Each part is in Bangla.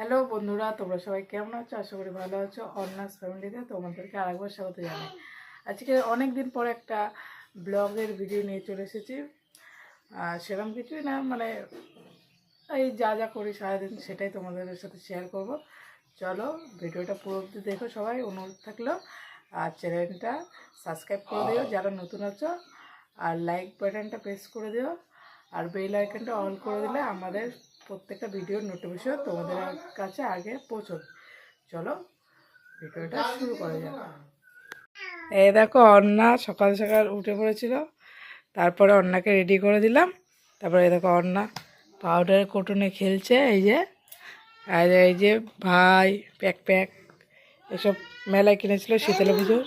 হ্যালো বন্ধুরা, তোমরা সবাই কেমন আছো? আশা করি ভালো আছো। অন্যাস ফ্যামিলিতে তোমাদেরকে আরেকবার স্বাগত জানাই। আজকে অনেক দিন পর একটা ব্লগের ভিডিও নিয়ে চলে এসেছি। আর সেরকম কিছুই না মানে এই যা যা করি সারাদিন সেটাই তোমাদের সাথে শেয়ার করব। চলো ভিডিওটা পুরো অবধি দেখো সবাই, অনুরোধ থাকল। আর চ্যানেলটা সাবস্ক্রাইব করে দিও, যারা নতুন আছো। আর লাইক বাটনটা প্রেস করে দিও। আর বেল আইকনটা অন করে দিলে আমাদের প্রত্যেকটা ভিডিওর নোটিফিকেশন তোমাদের কাছে আগে পৌঁছবে। চলো, ভিডিওটা শুরু করা যাক। এই দেখো, অন্না সকাল সকাল উঠে পড়েছিল। তারপরে অন্নাকে রেডি করে দিলাম। তারপরে এই দেখো, অন্না পাউডার কোটনে খেলছে, এই যে। আর এই যে ভাই প্যাক প্যাক এসব মেলায় কিনেছিল, শীতলা পুজোর।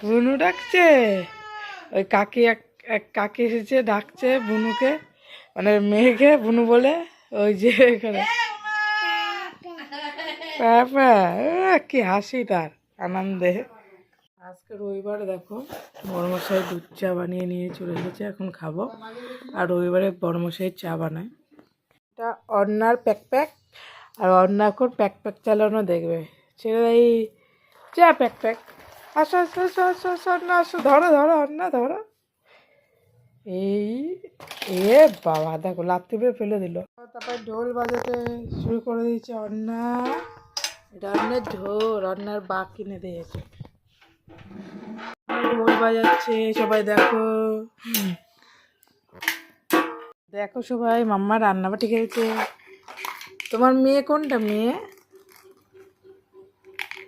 বুনু ডাকছে। ওই কাকি এক এক কাকি এসেছে, ডাকছে বুনুকে মানে মেয়েকে, বুনু বলে, ওই যে এখানে। কি হাসি তার, আনন্দে। আজকে রবিবার দেখো বড়মশাই দুধ চা বানিয়ে নিয়ে চলে এসেছে, এখন খাব। আর রবিবারে বড়মশাই চা বানায়। এটা অন্যার প্যাক প্যাক আর অন্য এখন প্যাক প্যাক চালানো দেখবে। ছেড়ে দেয় চা প্যাক প্যাক আসো আসো আসো আসো আসো অন্য আসো, ধরো ধরো অন্য ধরো। এই, এ বাবা, দেখো, লাত্তি পেয়ে ফেলে দিল। তারপরে ঢোল বাজাতে শুরু করে দিয়েছে অন্না। এটা অন্যের ঢোল অন্যার বা কিনে দিয়েছে। ঢোল বাজাচ্ছে, সবাই দেখো। দেখো সবাই, মাম্মা রান্নাবাটি খেয়েছে। তোমার মেয়ে কোনটা মেয়ে?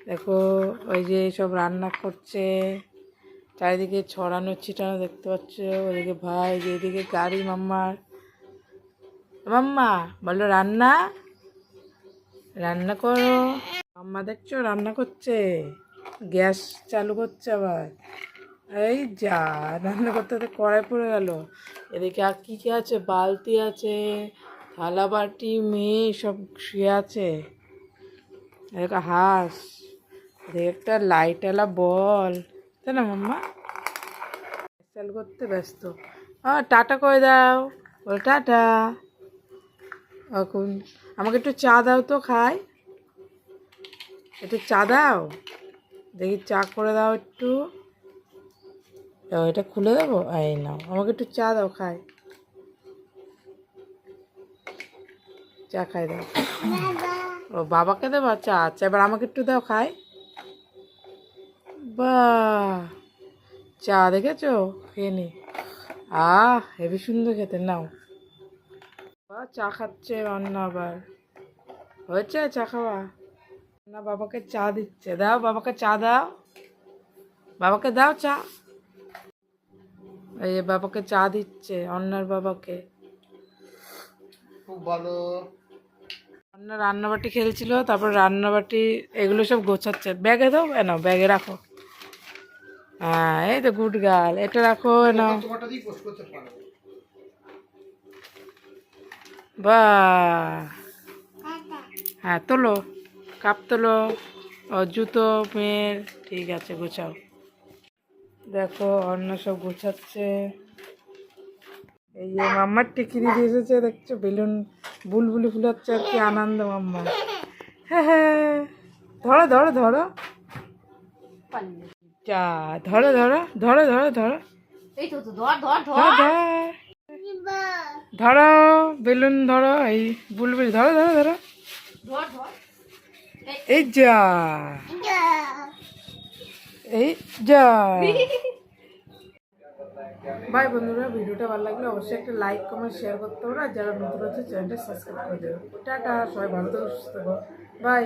দেখো, ওই যে সব রান্না করছে। চারিদিকে ছড়ানো ছিটানো দেখতে পাচ্ছ, ওদিকে ভাই যে এদিকে গাড়ি মাম্মার মাম্মা, বলো রান্না? রান্না করো। মাম্মা দেখছ, রান্না করছে। গ্যাস চালু করছে আবার। এই যা, রান্না করতে করতে কড়াই পড়ে গেল। এদিকে আর কী কী আছে? বালতি আছে, থালা বাটি, মেয়ে, সব শুয়ে আছে। এদিকে হাঁস, এদিকে একটা লাইটওয়ালা বল। তাই না মাম্মা? চাল করতে ব্যস্ত। আহ টাটা করে দাও। বল টাটা। এখন আমাকে একটু চা দাও তো খাই। একটু চা দাও। দেখি চা করে দাও একটু। এটা খুলে দেবো? এই নাও। আমাকে একটু চা দাও খাই। চা খাই দাও। ও বাবাকে দেবো চা? আচ্ছা এবার আমাকে একটু দাও খাই। বা চা দেখেছ? খেয়ে নি। আহ হেবি সুন্দর খেতে নাও। চা খাচ্ছে রান্না আবার। হয়েছে চা খাওয়া? না বাবাকে চা দিচ্ছে। দাও বাবাকে চা দাও। বাবাকে দাও চা। এই বাবাকে চা দিচ্ছে অন্যার বাবাকে। খুব ভালো। অন্য রান্নাবাটি খেলছিল তারপর রান্নাবাটি এগুলো সব গোছাচ্ছে। ব্যাগে দাও এনাও ব্যাগে রাখো। হ্যাঁ এই তো গুড গার্ল এটা রাখো পারো। বা হ্যাঁ তোলো কাপ তোলো ও জুতো মেয়ের ঠিক আছে গোছাও। দেখো অন্য সব গোছাচ্ছে। এই যে মাম্মার টিকিরি দিয়ে এসেছে দেখছ বেলুন বুলবুলি ফুলাচ্ছে আর কি আনন্দ মাম্মা হ্যাঁ হ্যাঁ ধরো ধরো ধরো। যা ধরো ধরো ধরো ধরো ধরো। ধর বেলুন ধরো এই বুলবুলি ধরো ধরো ধরো। এই। যা। এই যা। বাই বন্ধুরা ভিডিওটা ভালো লাগলে অবশ্যই একটা লাইক কমেন্ট শেয়ার করতে হবে আর যারা নতুন হচ্ছে চ্যানেলটা সাবস্ক্রাইব করে দেবে। টাটা সবাই ভালো থাকো সুস্থ থাকো। বাই